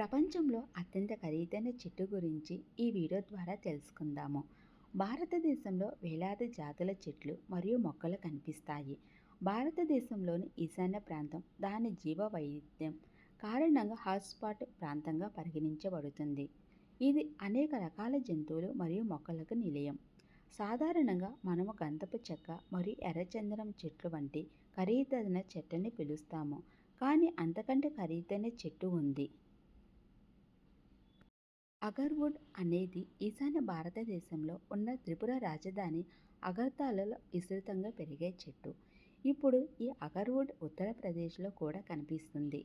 ప్రపంచంలో అత్యంత ఖరీదైన చెట్టు గురించి ఈ వీడియో ద్వారా తెలుసుకుందాము. భారతదేశంలో వేలాది జాతుల చెట్లు మరియు మొక్కలు కనిపిస్తాయి. భారతదేశంలోని ఈశాన్య ప్రాంతం దాని జీవ వైవిధ్యం కారణంగా హాట్స్పాట్ ప్రాంతంగా పరిగణించబడుతుంది. ఇది అనేక రకాల జంతువులు మరియు మొక్కలకు నిలయం. సాధారణంగా మనము గంధపు చెక్క మరియు ఎర్రచందనం చెట్లు వంటి ఖరీదైన చెట్టుని పిలుస్తాము. కానీ అంతకంటే ఖరీదైన చెట్టు ఉంది. అగర్వుడ్ అనేది ఈశాన్య భారతదేశంలో ఉన్న త్రిపుర రాజధాని అగర్తాలలో విస్తృతంగా పెరిగే చెట్టు. ఇప్పుడు ఈ అగర్వుడ్ ఉత్తరప్రదేశ్లో కూడా కనిపిస్తుంది.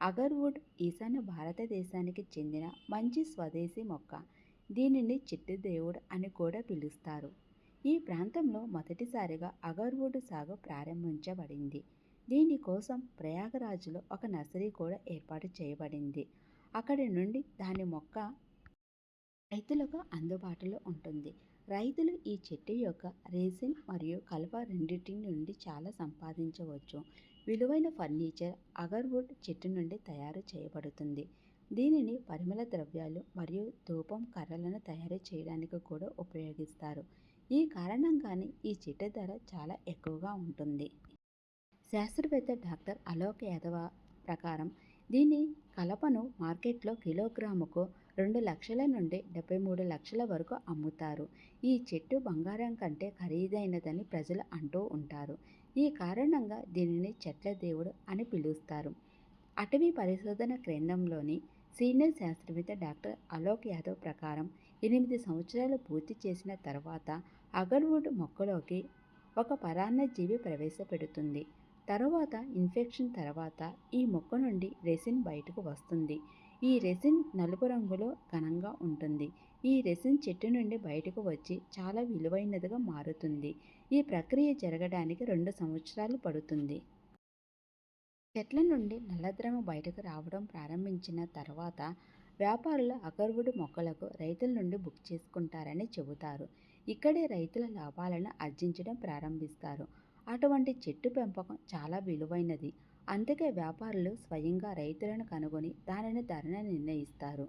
అగర్వుడ్ ఈశాన్య భారతదేశానికి చెందిన మంచి స్వదేశీ మొక్క. దీనిని చిట్టి దేవుడు అని కూడా పిలుస్తారు. ఈ ప్రాంతంలో మొదటిసారిగా అగర్వుడ్ సాగు ప్రారంభించబడింది. దీనికోసం ప్రయాగరాజులో ఒక నర్సరీ కూడా ఏర్పాటు చేయబడింది. అక్కడి నుండి దాని మొక్క రైతులకు అందుబాటులో ఉంటుంది. రైతులు ఈ చెట్టు యొక్క రేసిన్ మరియు కలప రెండింటి నుండి చాలా సంపాదించవచ్చు. విలువైన ఫర్నిచర్ అగర్వుడ్ చెట్టు నుండి తయారు చేయబడుతుంది. దీనిని పరిమళ ద్రవ్యాలు మరియు ధూపం కర్రలను తయారు చేయడానికి కూడా ఉపయోగిస్తారు. ఈ కారణంగానే ఈ చెట్టు ధర చాలా ఎక్కువగా ఉంటుంది. శాస్త్రవేత్త డాక్టర్ అలోక్ యాదవ ప్రకారం దీని కలపను మార్కెట్లో కిలోగ్రాముకు రెండు లక్షల నుండి డెబ్బై మూడు లక్షల వరకు అమ్ముతారు. ఈ చెట్టు బంగారం కంటే ఖరీదైనదని ప్రజలు అంటూ ఉంటారు. ఈ కారణంగా దీనిని చెట్ల దేవుడు అని పిలుస్తారు. అటవీ పరిశోధన కేంద్రంలోని సీనియర్ శాస్త్రవేత్త డాక్టర్ అలోక్ యాదవ్ ప్రకారం ఎనిమిది సంవత్సరాలు పూర్తి చేసిన తర్వాత అగర్వుడ్ మొక్కలోకి ఒక పరాన్నజీవి ప్రవేశపెడుతుంది. తర్వాత ఇన్ఫెక్షన్ తర్వాత ఈ మొక్క నుండి రెసిన్ బయటకు వస్తుంది. ఈ రెసిన్ నలుపు రంగులో ఘనంగా ఉంటుంది. ఈ రెసిన్ చెట్టు నుండి బయటకు వచ్చి చాలా విలువైనదిగా మారుతుంది. ఈ ప్రక్రియ జరగడానికి రెండు సంవత్సరాలు పడుతుంది. చెట్ల నుండి నల్లద్రమ బయటకు రావడం ప్రారంభించిన తర్వాత వ్యాపారులు అగర్వుడు మొక్కలకు రైతుల నుండి బుక్ చేసుకుంటారని చెబుతారు. ఇక్కడే రైతుల లాభాలను ఆర్జించడం ప్రారంభిస్తారు. అటువంటి చెట్టు పెంపకం చాలా విలువైనది. అందుకే వ్యాపారులు స్వయంగా రైతులను కనుగొని దానిని ధరను నిర్ణయిస్తారు.